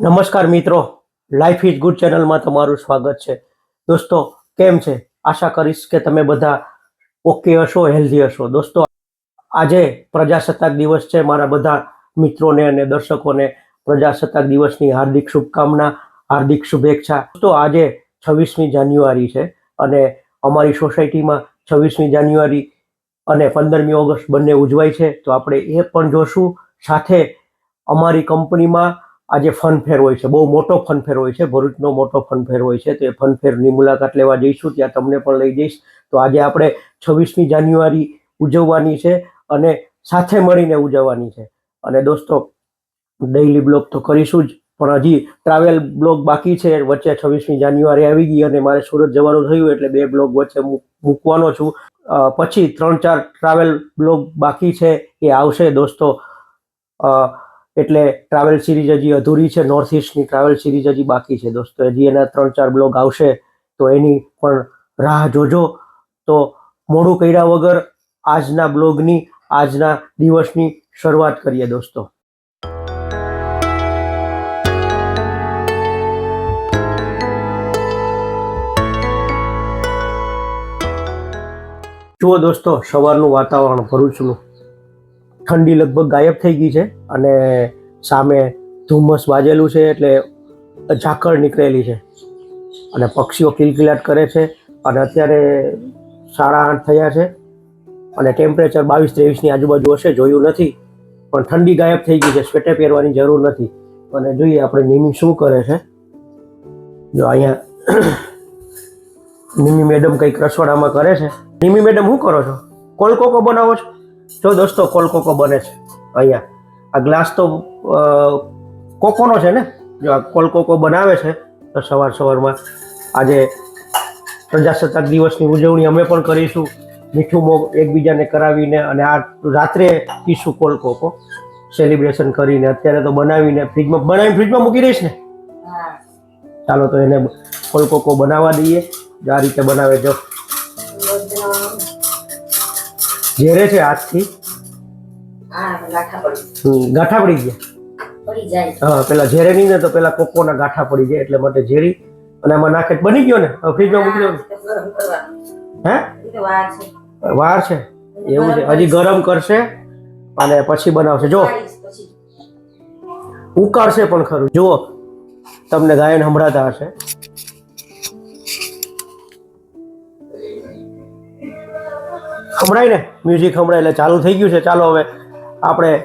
નમસ્કાર મિત્રો. Life is good ચેનલમાં તમારું સ્વાગત છે. દોસ્તો, કેમ છે? આશા કરીશ કે તમે બધા ઓકે હશો હેલ્ધી હશો. દોસ્તો, આજે પ્રજાસત્તાક દિવસ છે. મારા બધા મિત્રોને અને દર્શકોને પ્રજાસત્તાક દિવસની હાર્દિક શુભકામના, હાર્દિક શુભેચ્છા. દોસ્તો, આજે છવ્વીસમી જાન્યુઆરી છે અને અમારી સોસાયટીમાં છવ્વીસમી જાન્યુઆરી અને પંદરમી ઓગસ્ટ બંને ઉજવાય છે. તો આપણે એ પણ જોશું. સાથે અમારી કંપનીમાં આજે ફન ફેર હોય છે, બહુ મોટો ફન ફેર હોય છે, ભરૂચનો મોટો ફન ફેર હોય છે, તો એ ફન ફેરની મુલાકાત લેવા જઈશું, ત્યાં તમને પણ લઈ જઈશ. તો આજે આપણે છવ્વીસમી જાન્યુઆરી ઉજવવાની છે અને સાથે મળીને ઉજવવાની છે. અને દોસ્તો ડેઇલી બ્લોગ તો કરીશું જ, પણ હજી ટ્રાવેલ બ્લોગ બાકી છે, વચ્ચે છવ્વીસમી જાન્યુઆરી આવી ગઈ અને મારે સુરત જવાનું થયું એટલે બે બ્લોગ વચ્ચે મૂકવાનો છું. પછી ત્રણ ચાર ટ્રાવેલ બ્લોગ બાકી છે એ આવશે, દોસ્તો. એટલે ટ્રાવેલ સિરીઝ હજી અધૂરી છે. નોર્થ ઇસ્ટની ટ્રાવેલ સિરીઝ હજી બાકી છે દોસ્તો. હજી એના ત્રણ ચાર બ્લોગ આવશે, તો એની પણ રાહ જોજો. તો મોડું કર્યા વગર આજના બ્લોગની આજના દિવસની શરૂઆત કરીએ દોસ્તો. જુઓ દોસ્તો, સવારનું વાતાવરણ ભરૂચનું ઠંડી લગભગ ગાયબ થઈ ગઈ છે અને સામે ધુમ્મસ વાજેલું છે એટલે ઝાકળ નીકળેલી છે. અને પક્ષીઓ કિલકિલાટ કરે છે અને અત્યારે સાડા આઠ થયા છે અને ટેમ્પરેચર બાવીસ ત્રેવીસની આજુબાજુ હશે, જોયું નથી. પણ ઠંડી ગાયબ થઈ ગઈ છે સ્વેટર પહેરવાની જરૂર નથી. અને જોઈએ આપણે નિમી શું કરે છે. જો અહીંયા નિમી મેડમ કંઈક રસોડામાં કરે છે. નિમી મેડમ શું કરો છો? કોલકોકો બનાવો છો? જો દોસ્તો કોલકોકો બને છે. અહીંયા. આ ગ્લાસ તો કોકોનો છે ને? જો આ કોલકોકો બનાવે છે તો સવાર સવારમાં આજે પ્રજાસત્તાક દિવસની ઉજવણી અમે પણ કરીશું. મીઠું મોગ એકબીજાને કરાવીને અને આ રાત્રે પીશું કોલકોકો સેલિબ્રેશન કરીને અત્યારે તો બનાવીને ફ્રીજમાં બનાવીને ફ્રીજમાં મૂકી દઈશ ને? ચાલો તો એને કોલકોકો બનાવવા દઈએ. આ રીતે બનાવે જો. ઝેરે છે હાથથી ગાંઠા પડી ગયા. હા પેલા ઝેરે નહીં ને તો પેલા કોકોના ગાંઠા પડી જાય એટલે માટે ઝેરી. અને આમાં નાખે બની ગયો ને? ફ્રીજમાં મૂકી દો હે વાર છે. એવું છે. હજી ગરમ કરશે અને પછી બનાવશે. જો ઉકાળશે પણ ખરું. જુઓ. તમને ગાયન સંભળાતા હશે. સંભળાય ને? મ્યુઝિક સંભળાય એટલે ચાલુ થઈ ગયું છે. ચાલો હવે આપણે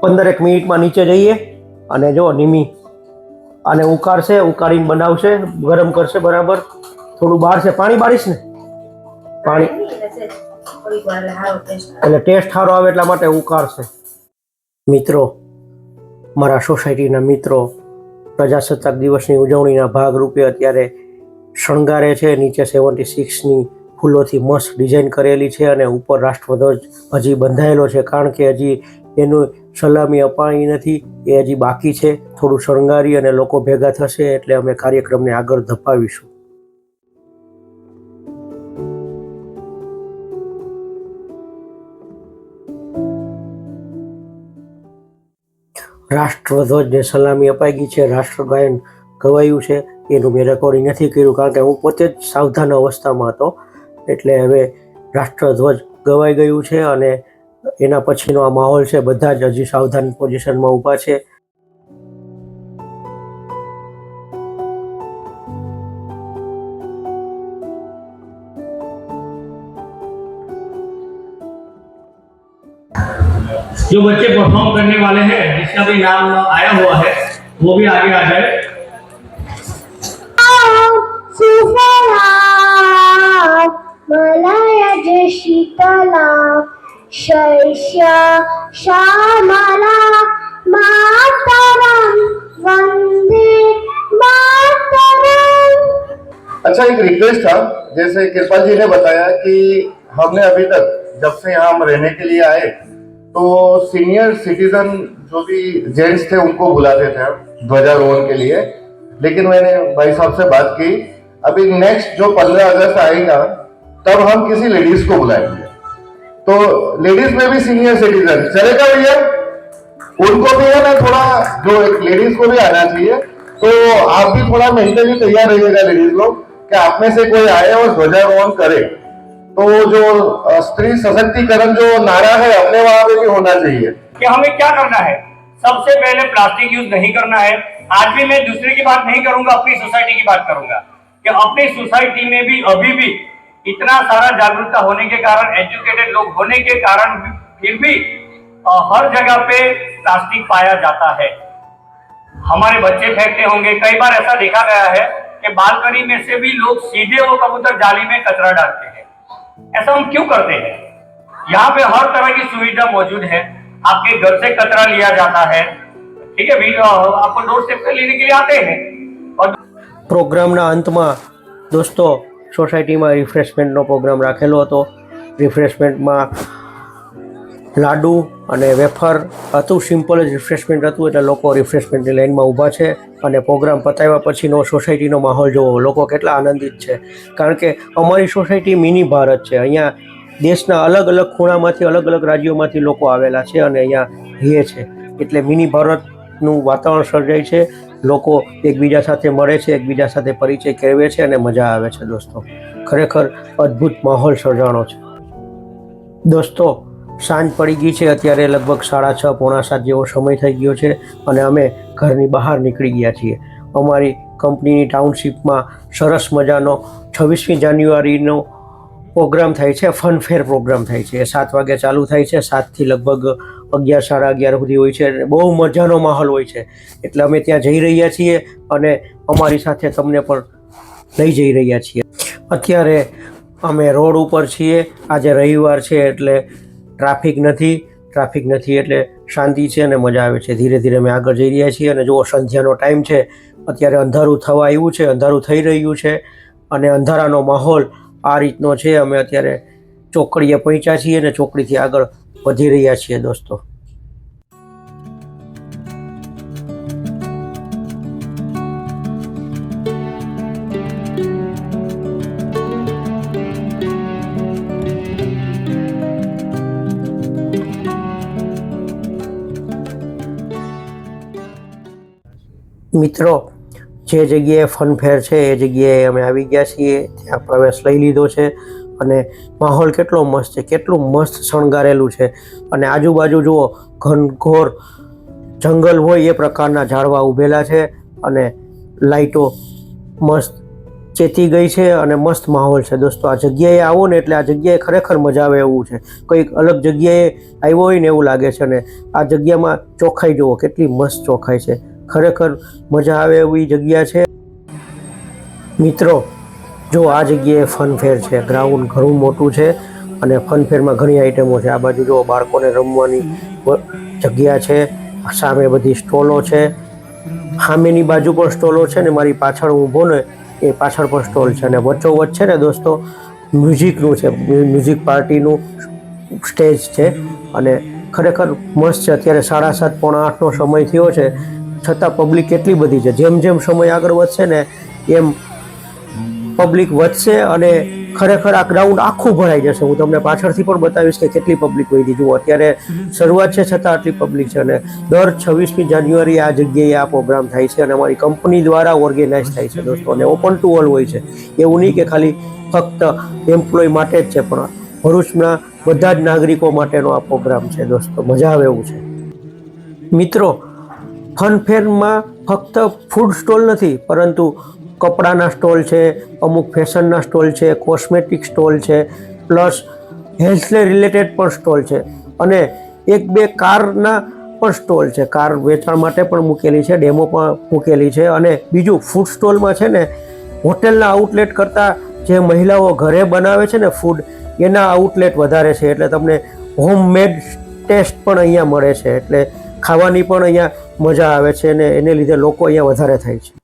પંદરેક મિનિટમાં નીચે જઈએ અને જો નિમી અને ઉકાળશે, ઉકાળીને બનાવશે, ગરમ કરશે બરાબર. થોડું બહાર છે પાણી બારીશ ને? પાણી. એટલે ટેસ્ટ સારો આવે એટલા માટે ઉકાળશે. મિત્રો, મારા સોસાયટીના મિત્રો, પ્રજાસત્તાક દિવસની ઉજવણીના ભાગરૂપે અત્યારે શણગારે છે. નીચે સેવન્ટી સિક્સની ફૂલોથી મસ્ત ડિઝાઇન કરેલી છે અને ઉપર રાષ્ટ્રધ્વજ હજી બંધાયેલો છે કારણ કે હજી એનું સલામી અપાણી નથી, એ હજી બાકી છે. થોડું શણગારી અને લોકો ભેગા થશે એટલે અમે કાર્યક્રમને આગળ ધપાવીશું. રાષ્ટ્રધ્વજને સલામી અપાઈ ગઈ છે. રાષ્ટ્રગાયન ગવાયું છે. એનું મેં રેકોર્ડિંગ નથી કર્યું કારણ કે હું પોતે જ સાવધાન અવસ્થામાં હતો. એટલે હવે રાષ્ટ્રધ્વજ ગવાઈ ગયું છે અને એના પછીનો આ માહોલ છે બધા જ હજી સાવધાન પોઝિશનમાં ઊભા છે जो बच्चे परफॉर्म करने वाले हैं जिसका भी नाम आया हुआ है वो भी आगे आ जाए सुफला मलयज शीतला शैष्य श्यामला मातरं वंदे मातरम्। अच्छा एक रिक्वेस्ट था, जैसे कृपा जी ने बताया कि हमने अभी तक जब से यहाँ हम रहने के लिए आए तो सीनियर सिटीजन जो भी जेंट्स थे, उनको बुलाते थे हम ध्वजारोहण के लिए। लेकिन मैंने भाई साहब से बात की, अभी नेक्स्ट जो पंद्रह अगस्त आएगा तब हम किसी लेडीज़ को बुलाएँगे। तो लेडीज़ में भी सीनियर सिटीजन चलेगा भैया? उनको भी है ना थोड़ा, जो एक लेडीज़ को भी आना चाहिए। तो आप भी थोड़ा मेंटली तैयार रहिएगा लेडीज़ लोग, कि आप में से कोई आए और ध्वजारोहण करे। तो जो स्त्री सशक्तिकरण जो नारा है, अपने वहाँ पे भी होना चाहिए। कि हमें क्या करना है? सबसे पहले प्लास्टिक यूज़ नहीं करना है। आज भी मैं दूसरे की बात नहीं करूँगा, अपनी सोसाइटी की बात करूँगा। कि अपनी सोसाइटी में भी, अभी भी इतना सारा जागरूकता होने के कारण एजुकेटेड लोग होने के कारण भी- फिर भी अ, हर जगह पे प्लास्टिक पाया जाता है हमारे बच्चे फेंकते होंगे कई बार ऐसा देखा गया है कि बालकनी में से भी लोग सीधे वो कबूतर जाली में कचरा डालते हैं ऐसा हम क्यों करते हैं यहाँ पे हर तरह की सुविधा मौजूद है आपके घर से कचरा लिया जाता है ठीक है भी अ, आपको डोर स्टेप पे लेने के लिए आते हैं और પ્રોગ્રામના અંતમાં દોસ્તો સોસાયટીમાં રિફ્રેશમેન્ટનો પ્રોગ્રામ રાખેલો હતો. રિફ્રેશમેન્ટમાં લાડુ અને વેફર હતું, સિમ્પલ જ રિફ્રેશમેન્ટ હતું, એટલે લોકો રિફ્રેશમેન્ટની લાઇનમાં ઊભા છે અને પ્રોગ્રામ પતાવ્યા પછીનો સોસાયટીનો માહોલ જોવો. લોકો કેટલા આનંદિત છે. કારણ કે અમારી સોસાયટી મિની ભારત છે. અહીંયા દેશના અલગ અલગ ખૂણામાંથી, અલગ અલગ રાજ્યોમાંથી લોકો આવેલા છે અને અહીંયા રહે છે. એટલે મિની ભારતનું વાતાવરણ સર્જાય છે. લોકો એકબીજા સાથે મળે છે, એકબીજા સાથે પરિચય કેળવે છે અને મજા આવે છે દોસ્તો. ખરેખર અદ્ભુત માહોલ સર્જાણો છે. દોસ્તો, સાંજ પડી ગઈ છે, અત્યારે લગભગ સાડા છ, પોણા સાત જેવો સમય થઈ ગયો છે અને અમે ઘરની બહાર નીકળી ગયા છીએ. અમારી કંપનીની ટાઉનશીપમાં સરસ મજાનો છવ્વીસમી જાન્યુઆરીનો પ્રોગ્રામ થાય છે, ફનફેર પ્રોગ્રામ થાય છે. સાત વાગે ચાલુ થાય છે, સાતથી લગભગ અગિયાર, સાડા અગિયાર સુધી હોય છે અને બહુ મજાનો માહોલ હોય છે. એટલે અમે ત્યાં જઈ રહ્યા છીએ અને અમારી સાથે તમને પણ લઈ જઈ રહ્યા છીએ. અત્યારે અમે રોડ ઉપર છીએ. આજે રવિવાર છે એટલે ટ્રાફિક નથી. ટ્રાફિક નથી એટલે શાંતિ છે અને મજા આવે છે. ધીરે ધીરે અમે આગળ જઈ રહ્યા છીએ અને જુઓ સંધ્યાનો ટાઈમ છે. અત્યારે અંધારું થવા આવ્યું છે, અંધારું થઈ રહ્યું છે અને અંધારાનો માહોલ આ રીતનો છે. અમે અત્યારે ચોકડીએ પહોંચ્યા છીએ અને ચોકડીથી આગળ વધી રહ્યા છીએ દોસ્તો. મિત્રો, જે જગ્યાએ ફનફેર છે, એ જગ્યાએ અમે આવી ગયા છીએ. ત્યાં પ્રવેશ લઈ લીધો છે. અને માહોલ કેટલો મસ્ત છે, કેટલું મસ્ત શણગારેલું છે. અને આજુબાજુ જુઓ, ઘનઘોર જંગલ હોય એ પ્રકારના ઝાડવા ઊભેલા છે અને લાઈટો મસ્ત ચેતી ગઈ છે અને મસ્ત માહોલ છે. દોસ્તો, આ જગ્યાએ આવો ને એટલે આ જગ્યાએ ખરેખર મજા આવે એવું છે. કંઈક અલગ જગ્યાએ આવ્યો હોય ને એવું લાગે છે અને આ જગ્યામાં ચોખ્ખાઈ જુઓ, કેટલી મસ્ત ચોખ્ખાઈ છે. ખરેખર મજા આવે એવી જગ્યા છે. મિત્રો જો આ જગ્યાએ ફનફેર છે. ગ્રાઉન્ડ ઘણું મોટું છે અને ફનફેરમાં ઘણી આઈટમો છે. આ બાજુ જો બાળકોને રમવાની જગ્યા છે સામે બધી સ્ટોલો છે. સામેની બાજુ પણ સ્ટોલો છે ને મારી પાછળ ઊભો ને એ પાછળ પણ સ્ટોલ છે. અને વચ્ચોવચ્ચ છે ને દોસ્તો, મ્યુઝિકનું છે મ્યુઝિક પાર્ટીનું સ્ટેજ છે. અને ખરેખર મસ્ત છે. અત્યારે સાડા સાત, પોણા આઠનો સમય થયો છે. છતાં પબ્લિક કેટલી બધી છે. જેમ જેમ સમય આગળ વધશે ને એમ પબ્લિક વધશે અને ખરેખર આ ગ્રાઉન્ડ આખું ભરાઈ જશે. હું તમને પાછળથી પણ બતાવીશ કે કેટલી પબ્લિક વધી જુઓ, અત્યારે શરૂઆત છે છતાં આટલી પબ્લિક છે અને દર છવ્વીસમી જાન્યુઆરી આ જગ્યાએ આ પ્રોગ્રામ થાય છે અને અમારી કંપની દ્વારા ઓર્ગેનાઇઝ થાય છે દોસ્તો. અને ઓપન ટુ ઓલ હોય છે. એવું નહીં કે ખાલી ફક્ત એમ્પ્લોય માટે જ છે, પણ ભરૂચના બધા જ નાગરિકો માટેનો આ પ્રોગ્રામ છે દોસ્તો. મજા આવે એવું છે. મિત્રો ફનફેરમાં ફક્ત ફૂડ સ્ટોલ નથી, પરંતુ કપડાના સ્ટોલ છે, અમુક ફેશનના સ્ટોલ છે, કોસ્મેટિક સ્ટોલ છે, પ્લસ હેલ્થને રિલેટેડ પણ સ્ટોલ છે. અને એક બે કારના પણ સ્ટોલ છે. કાર વેચાણ માટે પણ મૂકેલી છે, ડેમો પણ મૂકેલી છે. અને બીજું ફૂડ સ્ટોલમાં છે ને, હોટેલના આઉટલેટ કરતાં જે મહિલાઓ ઘરે બનાવે છે ને ફૂડ, એના આઉટલેટ વધારે છે. એટલે તમને હોમમેડ ટેસ્ટ પણ અહીંયા મળે છે. એટલે ખાવાની પણ અહીંયા મજા આવે છે અને એને લીધે લોકો અહીંયા વધારે થાય છે.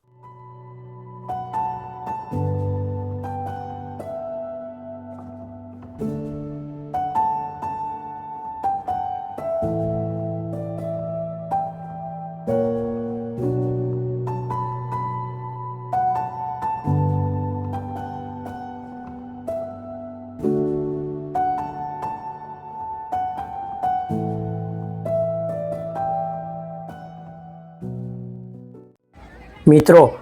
મિત્રો,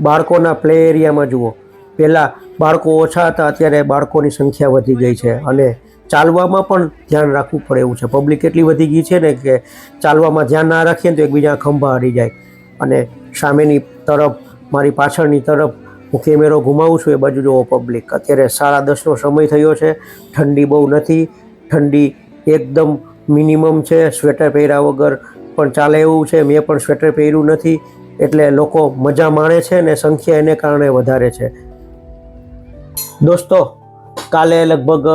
બાળકોના પ્લે એરિયામાં જુઓ. પહેલાં બાળકો ઓછા હતા, અત્યારે બાળકોની સંખ્યા વધી ગઈ છે અને ચાલવામાં પણ ધ્યાન રાખવું પડે એવું છે. પબ્લિક એટલી વધી ગઈ છે ને કે ચાલવામાં ધ્યાન ના રાખીએ ને તો એકબીજા ખંભા હરી જાય. અને સામેની તરફ, મારી પાછળની તરફ હું કેમેરો ઘુમાવું છું, એ બાજુ જુઓ પબ્લિક અત્યારે સાડા દસનો સમય થયો છે. ઠંડી બહુ નથી. ઠંડી એકદમ મિનિમમ છે. સ્વેટર પહેર્યા વગર પણ ચાલે એવું છે. મેં પણ સ્વેટર પહેર્યું નથી. એટલે લોકો મજા માણે છે ને સંખ્યા એને કારણે વધારે છે. દોસ્તો, કાલે લગભગ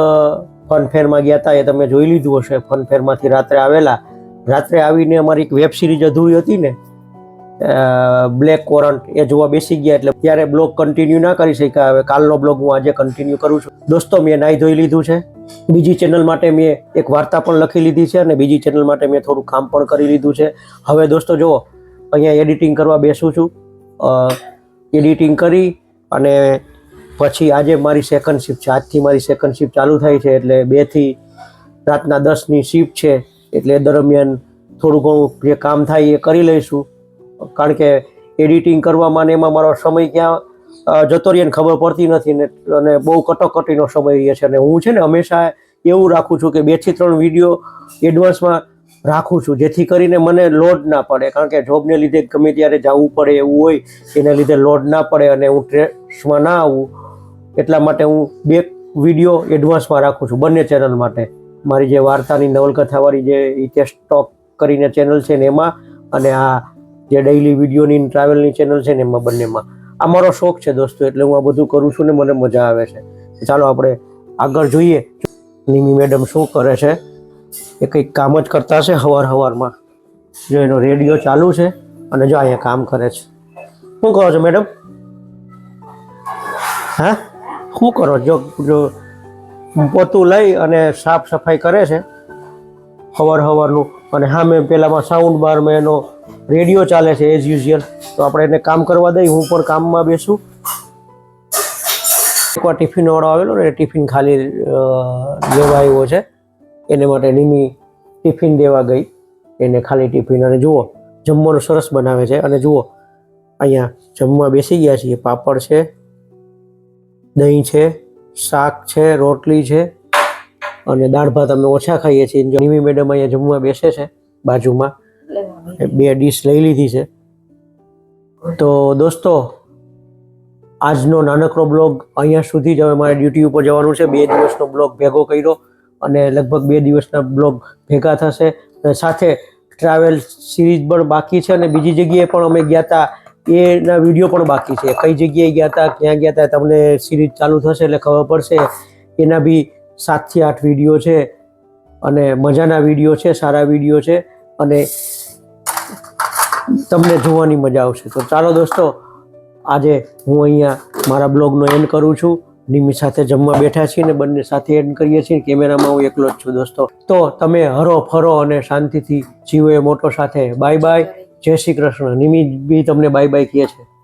ફનફેરમાં ગયા હતા એ તમે જોઈ લીધું હશે. ફનફેરમાંથી રાત્રે આવેલા. રાત્રે આવીને અમારી એક વેબ સિરીઝ અધૂરી હતી ને બ્લેક કોરન્ટ, એ જોવા બેસી ગયા એટલે ત્યારે બ્લોગ કન્ટિન્યુ ના કરી શક્યા. હવે કાલનો બ્લોગ હું આજે કન્ટિન્યુ કરું છું. દોસ્તો, મેં નાહી ધોઈ લીધું છે. બીજી ચેનલ માટે મેં એક વાર્તા પણ લખી લીધી છે અને બીજી ચેનલ માટે મેં થોડું કામ પણ કરી લીધું છે. હવે દોસ્તો, જુઓ અહીંયા એડિટિંગ કરવા બેસું છું. એડિટિંગ કરી અને પછી આજે મારી સેકન્ડ શિફ્ટ છે. આજથી મારી સેકન્ડ શિફ્ટ ચાલુ થાય છે એટલે બેથી રાતના દસની શિફ્ટ છે એટલે એ દરમિયાન થોડું ઘણું જે કામ થાય એ કરી લઈશું. કારણ કે એડિટિંગ કરવામાં ને એમાં મારો સમય ક્યાં જતો રહે ખબર પડતી નથી ને અને બહુ કટોકટીનો સમય રહે છે. અને હું છે ને હંમેશા એવું રાખું છું કે બેથી ત્રણ વીડિયો એડવાન્સમાં રાખું છું, જેથી કરીને મને લોડ ના પડે. કારણ કે જોબને લીધે ગમે ત્યારે જવું પડે એવું હોય, એને લીધે લોડ ના પડે અને હું ટ્રેસમાં ના આવું. એટલા માટે હું બે વીડિયો એડવાન્સમાં રાખું છું, બંને ચેનલ માટે. મારી જે વાર્તાની નવલકથાવાળી જે ઇતિહાસ ટોક કરીને ચેનલ છે ને એમાં, અને આ જે ડેઇલી વિડીયોની ટ્રાવેલની ચેનલ છે ને એમાં બંનેમાં. આ મારો શોખ છે દોસ્તો, એટલે હું આ બધું કરું છું ને મને મજા આવે છે. ચાલો આપણે આગળ જોઈએ. નિમી મેડમ શું કરે છે? એ કંઈક કામ જ કરતા હશે હવાર હવારમાં. જો એનો રેડિયો ચાલુ છે અને જો અહીંયા કામ કરે છે. શું કરો છો મેડમ? હા? શું કરો? જો જો પોતું લઈ અને સાફ સફાઈ કરે છે હવાર હવારનું. અને હા, મેં પેલામાં સાઉન્ડ બારમાં એનો રેડિયો ચાલે છે એઝ યુઝ્યુઅલ તો આપણે એને કામ કરવા દઈ, હું પણ કામમાં બેસું. એકવાર ટિફિનવાળો આવેલો ને ટિફિન ખાલી લેવા આવ્યો છે. એને માટે નિમી ટિફિન દેવા ગઈ. એને ખાલી ટિફિન અને જુઓ, જમવાનું સરસ બનાવે છે. અને જુઓ, અહીંયા જમવા બેસી ગયા છીએ. પાપડ છે, દહીં છે, શાક છે, રોટલી છે અને દાળ ભાત અમે ઓછા ખાઈએ છીએ. નિમી મેડમ અહીંયા જમવા બેસે છે બાજુમાં. બે ડીશ લઈ લીધી છે. તો દોસ્તો, આજનો નાનકડો બ્લોગ અહીંયા સુધી જ હવે મારે ડ્યુટી ઉપર જવાનું છે. બે દિવસનો બ્લોગ ભેગો કર્યો. અને લગભગ બે દિવસના બ્લોગ ભેગા થશે. સાથે ટ્રાવેલ સિરીઝ પણ બાકી છે અને બીજી જગ્યાએ પણ અમે ગયા હતા એના વીડિયો પણ બાકી છે. કઈ જગ્યાએ ગયા હતા ક્યાં ગયા હતા તમને સિરીઝ ચાલુ થશે એટલે ખબર પડશે. એના બી સાતથી આઠ વીડિયો છે અને મજાના વીડિયો છે, સારા વીડિયો છે અને તમને જોવાની મજા આવશે. તો ચાલો દોસ્તો, આજે હું અહીંયા મારા બ્લોગનો એન્ડ કરું છું. નિમિત સાથે જમવા બેઠા છીએ ને બંને સાથે એન્ડ કરીએ છીએ. કેમેરામાં હું એકલો જ છું દોસ્તો. તો તમે હરો ફરો અને શાંતિથી જીવો એ મોટો સાથે. Bye bye. જય શ્રી કૃષ્ણ. નિમિત બી તમને બાય બાય કહે છે.